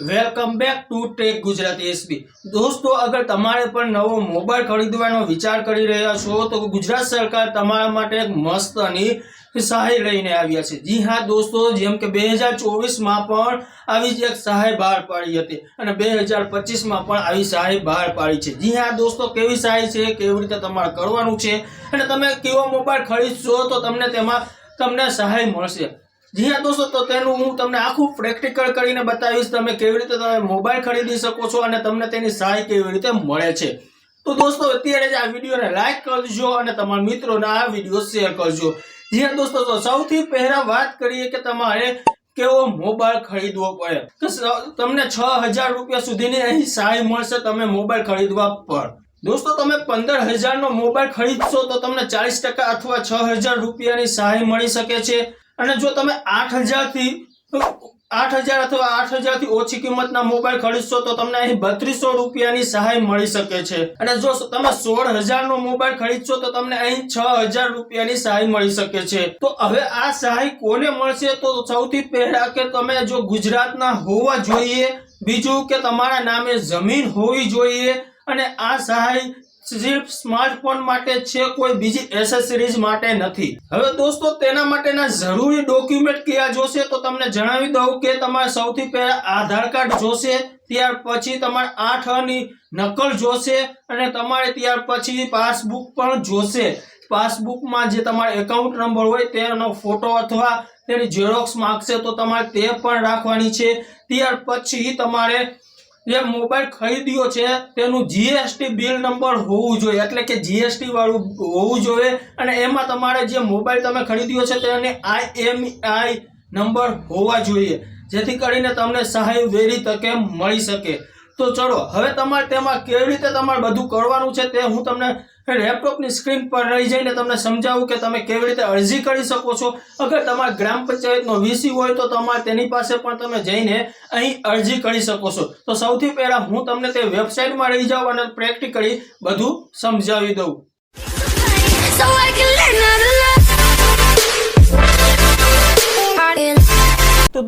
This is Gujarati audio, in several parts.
Welcome back to tech Gujarati SB દોસ્તો, અગર તમારે પણ નવો મોબાઈલ ખરીદવાનો વિચાર કરી રહ્યા છો, તો ગુજરાત સરકાર તમારા માટે એક મસ્ત અને સહાય લઈને આવ્યા છે. જી હા, દોસ્તો, જેમ કે બે હજાર ચોવીસમાં પણ આવી જ એક સહાય બહાર પાડી હતી અને બે હજાર પચીસમાં પણ આવી સહાય બહાર પાડી છે. જી હા, દોસ્તો, કેવી સહાય છે, કેવી રીતે તમારે કરવાનું છે? અને તમે કેવો મોબાઈલ ખરીદશો, તો તમને તેમાં તમને સહાય મળશે. જી હા દોસ્તો, તો તેનું હું તમને આખું પ્રેક્ટિકલ કરીને બતાવીશ, તમે કેવી રીતે તમે મોબાઈલ ખરીદી શકો છો અને તમને તેની સહાય કેવી રીતે મળે છે. તો દોસ્તો, અત્યારે જ આ વિડીયોને લાઈક કરજો અને તમારા મિત્રોને આ વીડિયો શેર કરજો. જી હા દોસ્તો, તો સૌથી પહેલા વાત કરીએ કે તમારે કેવો મોબાઈલ ખરીદવો પડે. તો તમને છ હજાર રૂપિયા સુધીની અહીં સહાય મળશે તમે મોબાઈલ ખરીદવા પર. દોસ્તો, તમે પંદર હજારનો મોબાઈલ ખરીદશો તો તમને ચાલીસ ટકા અથવા છ હજાર રૂપિયાની સહાય મળી શકે છે. અને જો તમે આઠ હજારથી આઠ હજાર અથવા આઠ હજારથી ઓછી કિંમતના મોબાઈલ ખરીદશો તો તમને અહીં બત્રીસો રૂપિયાની સહાય મળી શકે છે. અને જો તમે સોળ હજારનો મોબાઈલ ખરીદશો તો તમને અહીં છ હજાર રૂપિયાની સહાય મળી શકે છે. તો હવે આ સહાય કોને મળશે? તો સૌથી પહેલા કે તમે જો ગુજરાતના હોવા જોઈએ, બીજું કે તમારા નામે જમીન હોવી જોઈએ, અને આ સહાય સિર્ફ સ્માર્ટફોન માટે છે, કોઈ બીજી એસેસરીઝ માટે નથી. હવે દોસ્તો, તેના માટેના જરૂરી ડોક્યુમેન્ટ કયા જોશે? તો તમને જણાવી દઉં કે તમારે સૌથી પહેલા આધાર કાર્ડ જોશે, ત્યાર પછી તમારે આઠની નકલ જોશે, અને તમારે ત્યાર પછી પાસબુક પણ જોશે. પાસબુકમાં જે તમારો એકાઉન્ટ નંબર હોય, તેનો ફોટો અથવા તેની ઝેરોક્સ માગશે, તો તમારે તે પણ રાખવાની છે. ત્યાર પછી તમારે જે મોબાઈલ ખરીદ્યો છે, તેનું જીએસટી બિલ નંબર હોવું જોઈએ. એટલે કે જીએસટી વાળું હોવું જોઈએ. અને એમાં તમારે જે મોબાઈલ તમે ખરીદ્યો છે, તેને આઈએમઆઈ નંબર હોવા જોઈએ. જેથી કરીને તમને સહાય વેરી તકે મળી શકે. તો ચલો, હવે તમારે તેમાં કેવી રીતે તમારે બધું કરવાનું છે, તે હું તમને લેપટોપની સ્ક્રીન પર રહી જઈને તમને સમજાવું કે તમે કેવી રીતે અરજી કરી શકો છો. અગર તમારા ગ્રામ પંચાયતનો વીસી હોય તો તમારે તેની પાસે પણ તમે જઈને અહીં અરજી કરી શકો છો. તો સૌથી પહેલા હું તમને તે વેબસાઇટમાં રહી જાઉં અને પ્રેક્ટિકલી બધું સમજાવી દઉં.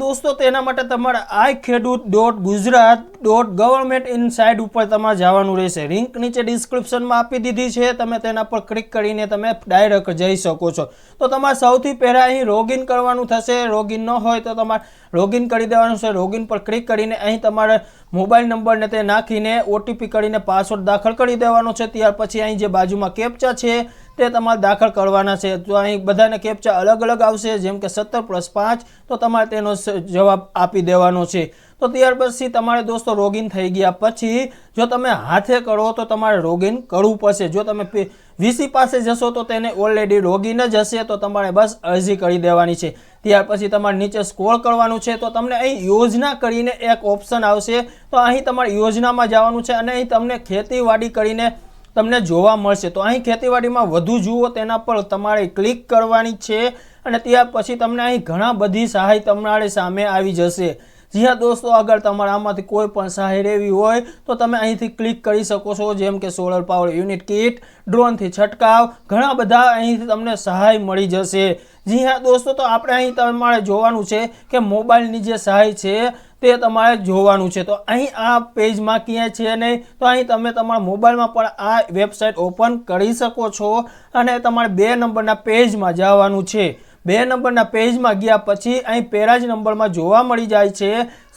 દોસ્તો તેના માટે તમારે I Khedut dot Gujarat dot government in site ઉપર તમારે જવાનું રહેશે. લિંક નીચે ડિસ્ક્રિપ્શનમાં આપી દીધી છે. તમે તેના પર ક્લિક કરીને તમે ડાયરેક્ટ જઈ શકો છો. તો તમારે સૌથી પહેલાં અહીં લોગિન કરવાનું થશે. લોગિન ન હોય તો તમારે લોગિન કરી દેવાનું છે. લોગિન પર ક્લિક કરીને અહીં તમારે મોબાઈલ નંબરને તે નાખીને ઓટીપી કરીને પાસવર્ડ દાખલ કરી દેવાનો છે. ત્યાર પછી અહીં જે બાજુમાં કેપ્ચા છે તે તમારે દાખલ કરવાના છે. તો અહીં બધાને કેપ્ચા અલગ અલગ આવશે. જેમ કે સત્તર પ્લસ પાંચ, તો તમારે તેનો જવાબ આપી દેવાનો છે. તો ત્યાર પછી તમારે દોસ્તો રોગિન થઈ ગયા પછી, જો તમે હાથે કરો તો તમારે રોગિન કરવું પડશે. જો તમે વીસી પાસે જશો તો તેને ઓલરેડી રોગિન જ હશે. તો તમારે બસ અરજી કરી દેવાની છે. ત્યાર પછી તમારે નીચે સ્કોર કરવાનું છે. તો તમને અહીં યોજના કરીને એક ઓપ્શન આવશે. તો અહીં તમારે યોજનામાં જવાનું છે અને અહીં તમને ખેતીવાડી કરીને તમને જોવા મળશે. તો અહીં ખેતીવાડીમાં વધુ જુઓ, તેના પર તમારે ક્લિક કરવાની છે અને ત્યાર પછી તમને અહીં ઘણા બધી સહાય તમારી સામે આવી જશે. જી દોસ્તો, અગર તમારે આમાંથી કોઈ પણ સહાય લેવી હોય, તો તમે અહીંથી ક્લિક કરી શકો છો, જેમ કે સોલર પાવર યુનિટ કિટ, ડ્રોનથી છંટકાવ, ઘણા બધા અહીંથી તમને સહાય મળી જશે. જી હા દોસ્તો, તો આપણે અહીં તમારે જોવાનું છે કે મોબાઈલની જે સહાય છે તે તમારે જોવાનું છે. તો અહીં આ પેજમાં ક્યાંય છે નહીં? તો અહીં તમે તમારા મોબાઈલમાં પણ આ વેબસાઇટ ઓપન કરી શકો છો અને તમારે બે નંબરના પેજમાં જવાનું છે. બે નંબરના પેજમાં ગયા પછી અહીં પહેલા જ નંબરમાં જોવા મળી જાય છે,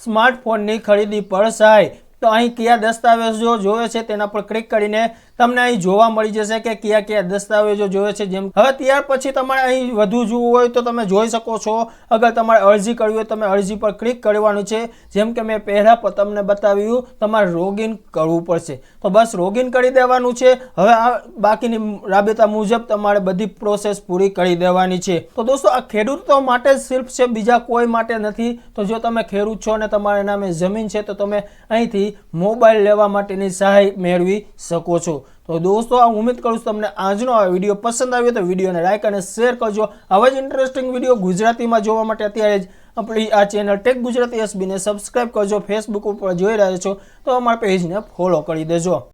સ્માર્ટફોનની ખરીદી પર સહાય તો અહીં કયા દસ્તાવેજો જોવે છે તેના પર ક્લિક કરીને તમને અહીં જોવા મળી જશે કે કયા કયા દસ્તાવેજો જોવે છે જેમ હવે ત્યાર પછી તમારે અહીં વધુ જોવું હોય તો તમે જોઈ શકો છો. અગર તમારે અરજી કરવી હોય તમે અરજી પર ક્લિક કરવાનું છે. જેમ કે મેં પહેલાં તમને બતાવ્યું, તમારે રોગિન કરવું પડશે. તો બસ રોગિન કરી દેવાનું છે. હવે આ બાકીની રાબેતા મુજબ તમારે બધી પ્રોસેસ પૂરી કરી દેવાની છે. તો દોસ્તો, આ ખેડૂતો માટે સિર્ફ છે, બીજા કોઈ માટે નથી. તો જો તમે ખેડૂત છો અને તમારા નામે જમીન છે, તો તમે અહીંથી મોબાઈલ લેવા માટેની સહાય મેળવી શકો છો. તો દોસ્તો, આ ઉમેદ કરું છું તમને આજનો આ વીડિયો પસંદ આવ્યો તો વિડીયોને લાઇક અને શેર કરજો. આવા જ ઇન્ટરેસ્ટિંગ વીડિયો ગુજરાતીમાં જોવા માટે અત્યારે જ આપણી આ ચેનલ ટેક ગુજરાતી એસબીને સબસ્ક્રાઇબ કરજો. ફેસબુક ઉપર જોઈ રહ્યા છો તો અમારા પેજને ફોલો કરી દેજો.